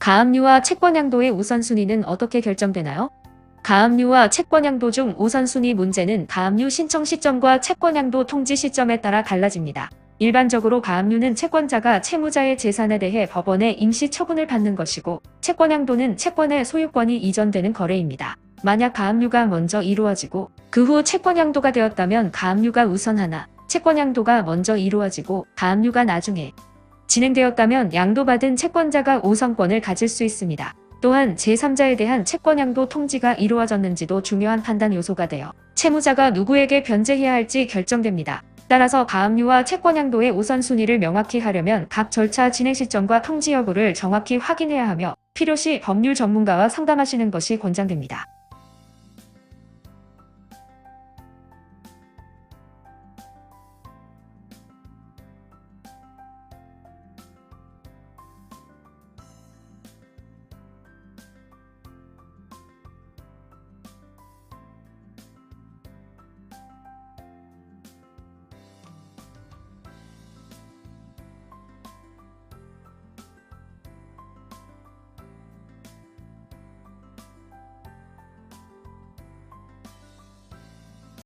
가압류와 채권양도의 우선순위는 어떻게 결정되나요? 가압류와 채권양도 중 우선순위 문제는 가압류 신청 시점과 채권양도 통지 시점에 따라 달라집니다. 일반적으로 가압류는 채권자가 채무자의 재산에 대해 법원에 임시 처분을 받는 것이고 채권양도는 채권의 소유권이 이전되는 거래입니다. 만약 가압류가 먼저 이루어지고 그 후 채권양도가 되었다면 가압류가 우선하나 채권양도가 먼저 이루어지고 가압류가 나중에 진행되었다면 양도받은 채권자가 우선권을 가질 수 있습니다. 또한 제3자에 대한 채권양도 통지가 이루어졌는지도 중요한 판단 요소가 되어 채무자가 누구에게 변제해야 할지 결정됩니다. 따라서 가압류와 채권양도의 우선순위를 명확히 하려면 각 절차 진행 시점과 통지 여부를 정확히 확인해야 하며 필요시 법률 전문가와 상담하시는 것이 권장됩니다.